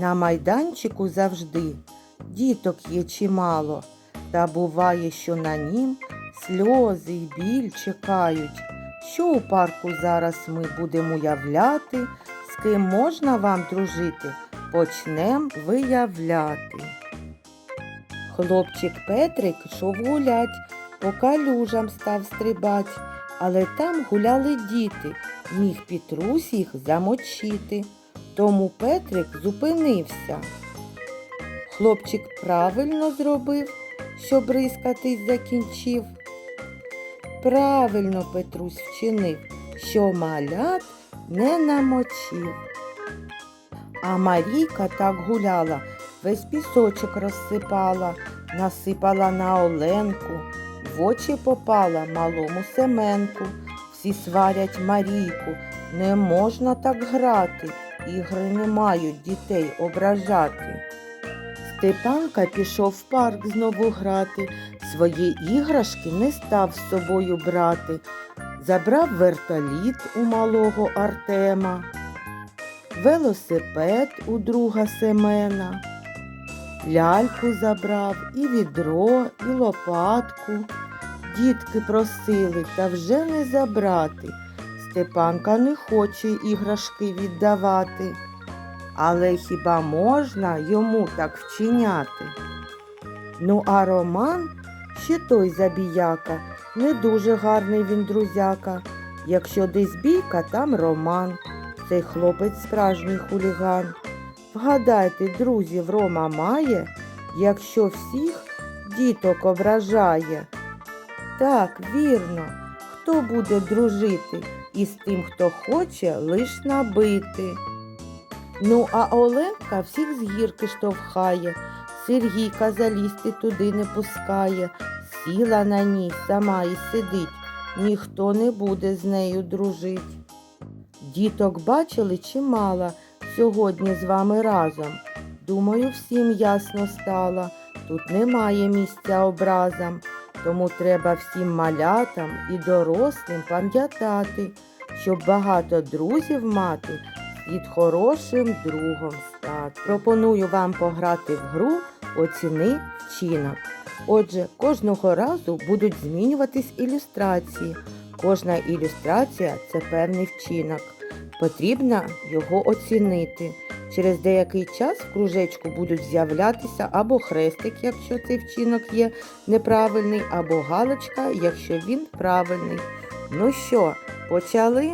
На майданчику завжди діток є чимало, та буває, що на нім сльози й біль чекають. Що у парку зараз ми будемо уявляти, з ким можна вам дружити, почнем виявляти. Хлопчик Петрик йшов гулять, по калюжам став стрибать, але там гуляли діти, міг Петрусь їх замочити. Тому Петрик зупинився. Хлопчик правильно зробив, що бризкатись закінчив. Правильно Петрусь вчинив, що малят не намочив. А Марійка так гуляла, весь пісочок розсипала, насипала на Оленку, в очі попала малому Семенку. Всі сварять Марійку, не можна так грати, ігри не мають дітей ображати. Степанка пішов в парк знову грати, свої іграшки не став з собою брати. Забрав вертоліт у малого Артема, велосипед у друга Семена, ляльку забрав і відро, і лопатку. Дітки просили, та вже не забрати. Степанка не хоче іграшки віддавати. Але хіба можна йому так вчиняти? Ну, а Роман ще той забіяка, не дуже гарний він друзяка. Якщо десь бійка, там Роман. Цей хлопець справжній хуліган. Вгадайте, друзів Рома має, якщо всіх діток ображає. Так, вірно, хто буде дружити із тим, хто хоче лиш набити. Ну, а Оленка всіх з гірки штовхає, Сергійка залізти туди не пускає, сіла на ній сама і сидить, ніхто не буде з нею дружить. Діток бачили чимало сьогодні з вами разом. Думаю, всім ясно стало, тут немає місця образам, тому треба всім малятам і дорослим пам'ятати, щоб багато друзів мати, слід хорошим другом стати. Пропоную вам пограти в гру Оціни вчинок. Отже, кожного разу будуть змінюватись ілюстрації. Кожна ілюстрація це певний вчинок. Потрібно його оцінити. Через деякий час в кружечку будуть з'являтися або хрестик, якщо цей вчинок є неправильний, або галочка, якщо він правильний. Ну що, почали?